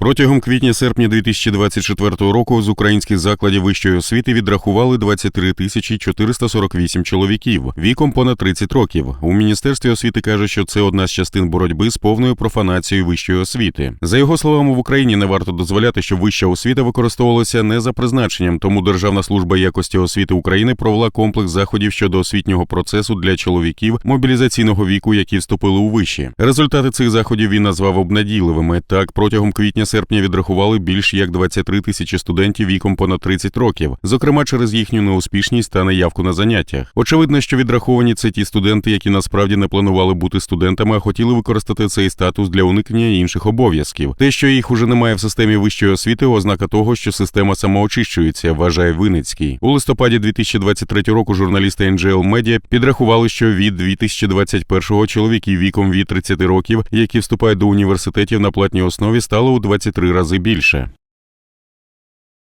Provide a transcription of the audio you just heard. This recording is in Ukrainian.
Протягом квітня-серпня 2024 року з українських закладів вищої освіти відрахували 23 тисячі 448 чоловіків віком понад 30 років. У міністерстві освіти каже, що це одна з частин боротьби з повною профанацією вищої освіти. За його словами, в Україні не варто дозволяти, щоб вища освіта використовувалася не за призначенням. Тому Державна служба якості освіти України провела комплекс заходів щодо освітнього процесу для чоловіків мобілізаційного віку, які вступили у виші. Результати цих заходів він назвав обнадійливими. Так, протягом квітня-серпня відрахували більш як 23 тисячі студентів віком понад 30 років, зокрема через їхню неуспішність та неявку на заняттях. Очевидно, що відраховані це ті студенти, які насправді не планували бути студентами, а хотіли використати цей статус для уникнення інших обов'язків. Те, що їх уже немає в системі вищої освіти, ознака того, що система самоочищується, вважає Виницький. У листопаді 2023 року журналісти NGL Media підрахували, що від 2021-го чоловіків віком від 30 років, які вступають до університетів на платній основі, стало у 23 рази більше.